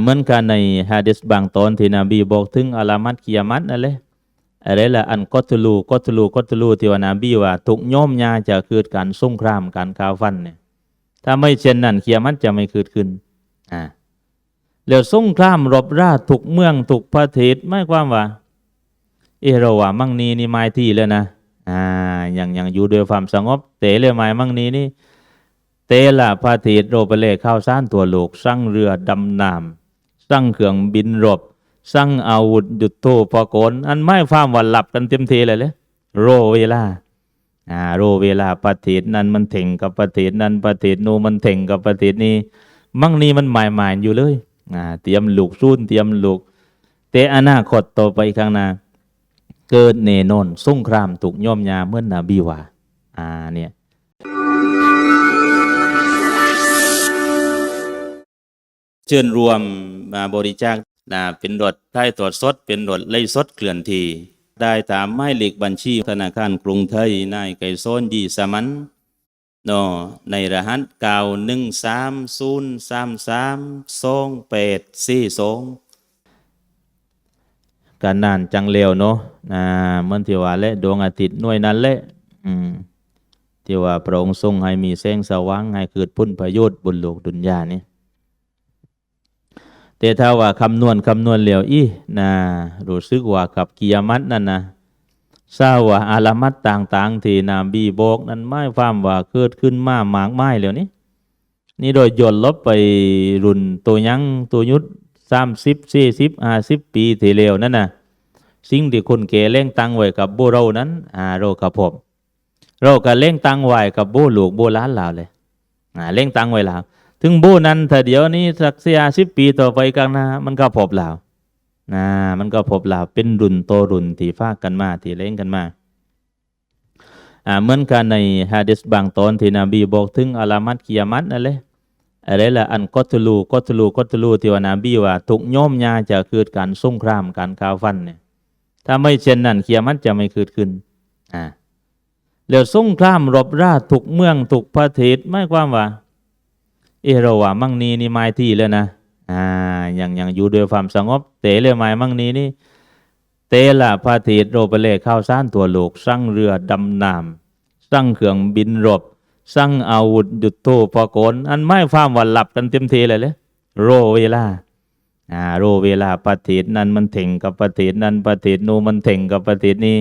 เหมือนกันในฮะดิษบางตอนที่นบีบอกถึงอาลามัตกิยามัตนั่นแหละอะไรละอันกอตลูกอตลูกอตลูที่ว่านบีว่าทุกโยมยาจะเกิดการสงครามการข่าวฟันเนี่ยถ้าไม่เช่นนั้นกิยมัตจะไม่เกิดขึ้นอ่าแล้วสงครามรบราทุกเมืองทุกประเทศไม่ความว่า เอเราว่ามั่งนีนี่ไม้ที่แล้วนะอ่าอย่างอย่างอยู่ด้วยความสงบเตะเลยไม้มั่งนีนี่ เตละพระทีโรเปเล่ข้าวสารตัวโลกสร้างเรือดำน้ำสร้างเครื่องบินรบสร้างอาวุธยุดโตปกรณ์อันไม่ฟ้ามวันหลับกันเต็มทีเลยเลยโรเวลาอ่าโรเวลาประเทศนั้นมันเถ่งกับประเทศนั้นประเทศโนนมันเถ่งกับประเทศนี้มั่งนี้มันหมายหมายอยู่เลยอ่าเตรียมลูกซุนเตรียมลูกแต่อนาคตต่อไปข้างหน้าเกิดเนนนสงครามถูกย่อมยาเมื่อนนาบีว่าอ่าเนี่ย เชิญรวมมาบริจาคนะเป็นรถไทยตรวจสด เป็นรถไล่สดเคลื่อนที ได้ตามหมายเลขบัญชีธนาคารกรุงไทยนายไก่โซนดีสมันเนอในรหัสเก้าหนึ่งสามศูนย์สามสามสองแปดสี่สองการนานจังเร็วเนาะนะเมื่อนที่ว่าและดวงอาทิตย์หน่วยนั้นแหละอืมที่ว่าพระองค์ทรงให้มีแสงสว่างให้เกิดพ้นประโยชน์บนโลกดุนยานี้ แต่ถ้าว่าคำนวณคำนวณเหลียวอีนะรู้สึกว่ากับกิยามัตนั่นนะทราบว่าอาลามัตต่างๆ ที่นามบีบอกนั้นไม่ฟ้ามว่าเกิดขึ้นมาหมากไม้แล้วนี้นี่โดยย่นลบไปรุ่นตัวยังตัวยุทธสามสิบสี่สิบห้าสิบปีที่แล้วนั่นนะสิ่งที่คนแก่เล่งตังไว้กับโบเรานั้นอ่าเรากับผมเราก็เล่งตังไว้กับโบลูกโบล้านเราเลยอ่าเล่งตังไว้แล้ว ถึงบูนั้นถ้าเดี๋ยวนี้สักเสียสิบปีต่อไปกันนะมันก็พบแล้วนะมันก็พบแล้วเป็นรุ่นโตรุ่นที่ฟากกันมาที่เล่งกันมาอ่าเหมือนกันในฮะดิษบางตอนที่นบีบอกถึงอาลามัตกิยามัตนั่นแหละอะไรละอันกอตลูกอตลูกอตลูที่ว่านบีว่าทุกโยมยาจะเกิดการสงครามการข่าวฟันเนี่ยถ้าไม่เช่นนั้นกิยามัตจะไม่เกิดขึ้นอ่าแล้วสงครามรบราทุกเมืองทุกประเทศไม่ความว่า เอเราว่ามั่งนีนี่ไม้ที่แล้วนะอ่าอย่างอย่างอยู่ด้วยความสงบเตะเลยไม้มั่งนีนี่เตละพระเทศโรเปเล่ข้าวสารตัวโลกสร้างเรือดำน้ำสร้างเครื่องบินรบสร้างอาวุธยุดโตปกรณ์อันไม่ฟ้ามวันหลับกันเต็มทีเลยเลยโรเวลาอ่าโรเวลาประเทศนั้นมันเถ่งกับประเทศนั้นประเทศโนนมันเถ่งกับประเทศนี้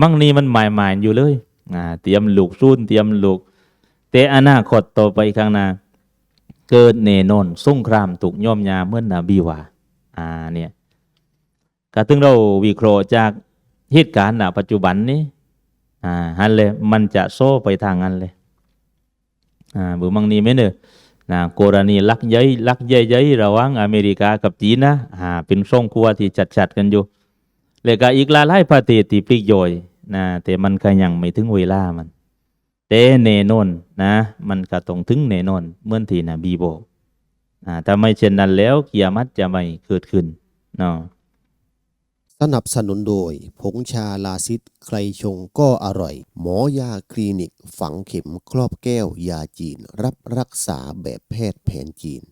มั่งนี้มันหมายหมายอยู่เลยอ่าเตรียมลูกซุนเตรียมลูกแต่อนาคตต่อไปข้างหน้า เกิดเนนนสงครามถูกย่อมยาเมื่อนนบีว่าอ่าเนี่ยก็ถึงเราวิเคราะห์จากเหตุการณ์ณปัจจุบันนี้อ่าฮันเลยมันจะโซ่ไปทางนั้นเลยอ่าบุมังนี้ไม่เนอะนะกรณีลักเย้ยลักเย้ยเย้ยระหว่างอเมริกากับจีนนะอ่าเป็นช่องครัวที่จัดจัดๆกันอยู่แล้วก็อีกหลายหลายประเทศที่ปลีกย่อยนะแต่มันก็ยังไม่ถึงเวลามัน แต่แน่นนนะ มันก็ต้องถึงแน่นนเมื่อที่นบีโบอ่าถ้าไม่เช่นนั้นแล้วกิยามัตจะไม่เกิดขึ้นเนาะสนับสนุนโดย ผงชาลาซิดใครชงก็อร่อย หมอยาคลินิก ฝังเข็มครอบแก้วยาจีน รับรักษาแบบแพทย์แผนจีน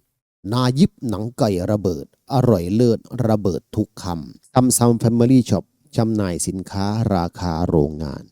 นายิบหนังไก่ระเบิด อร่อยเลิศระเบิดทุกคำซัมซัมแฟมิลี่ช็อปจำหน่ายสินค้าราคาโรงงาน